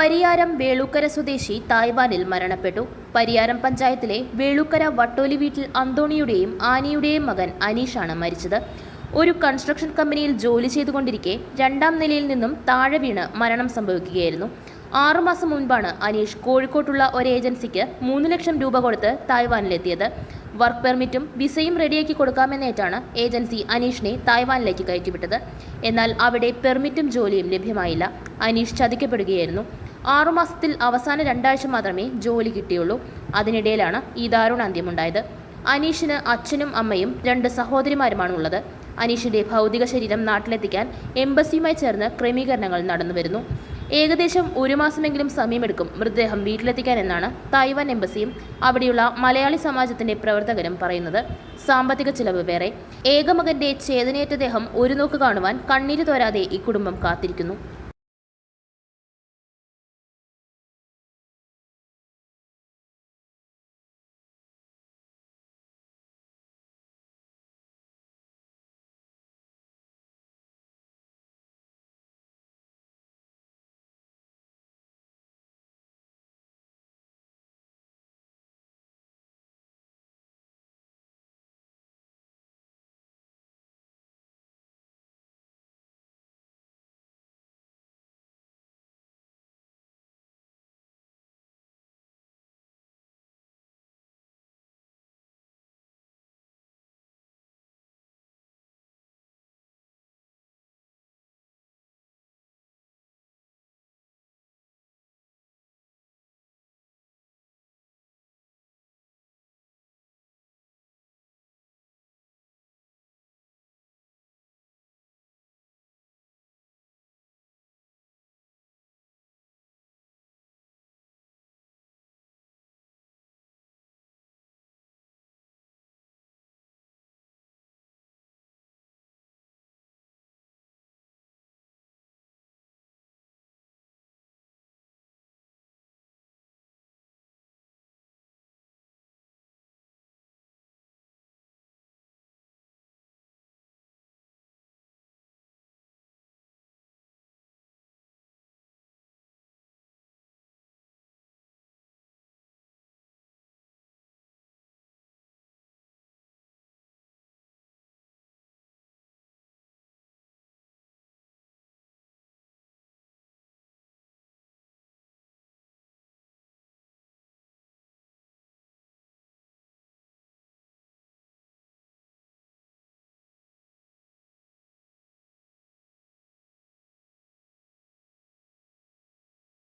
പരിയാരം വേളൂക്കര സ്വദേശി തായ്വാനിൽ മരണപ്പെട്ടു. പരിയാരം പഞ്ചായത്തിലെ വേളൂക്കര വട്ടോലി വീട്ടിൽ അന്തോണിയുടെയും ആനിയുടെയും മകൻ അനീഷാണ് മരിച്ചത്. ഒരു കൺസ്ട്രക്ഷൻ കമ്പനിയിൽ ജോലി ചെയ്തുകൊണ്ടിരിക്കെ രണ്ടാം നിലയിൽ നിന്നും താഴെ വീണ് മരണം സംഭവിക്കുകയായിരുന്നു. ആറുമാസം മുൻപാണ് അനീഷ് കോഴിക്കോട്ടുള്ള ഒരു ഏജൻസിക്ക് മൂന്ന് ലക്ഷം രൂപ കൊടുത്ത് തായ്വാനിലെത്തിയത്. വർക്ക് പെർമിറ്റും വിസയും റെഡിയാക്കി കൊടുക്കാമെന്നേറ്റാണ് ഏജൻസി അനീഷിനെ തായ്വാനിലേക്ക് കയറ്റിവിട്ടത്. എന്നാൽ അവിടെ പെർമിറ്റും ജോലിയും ലഭ്യമായില്ല. അനീഷ് ചതിക്കപ്പെടുകയായിരുന്നു. ആറുമാസത്തിൽ അവസാന രണ്ടാഴ്ച മാത്രമേ ജോലി കിട്ടിയുള്ളൂ. അതിനിടയിലാണ് ഈ ദാരുണ അന്ത്യമുണ്ടായത്. അനീഷിന് അച്ഛനും അമ്മയും രണ്ട് സഹോദരിമാരുമാണ് ഉള്ളത് അനീഷിന്റെ ഭൗതിക ശരീരം നാട്ടിലെത്തിക്കാൻ എംബസിയുമായി ചേർന്ന് ക്രമീകരണങ്ങൾ നടന്നു വരുന്നു. ഏകദേശം ഒരു മാസമെങ്കിലും സമയമെടുക്കും മൃതദേഹം വീട്ടിലെത്തിക്കാൻ എന്നാണ് തായ്വാൻ എംബസിയും അവിടെയുള്ള മലയാളി സമാജത്തിന്റെ പ്രവർത്തകരും പറയുന്നത്. സാമ്പത്തിക ചിലവ് വേറെ. ഏകമകന്റെ ചേതനയേറ്റ ദേഹം ഒരു നോക്ക് കാണുവാൻ കണ്ണീര് തോരാതെ ഈ കുടുംബം കാത്തിരിക്കുന്നു.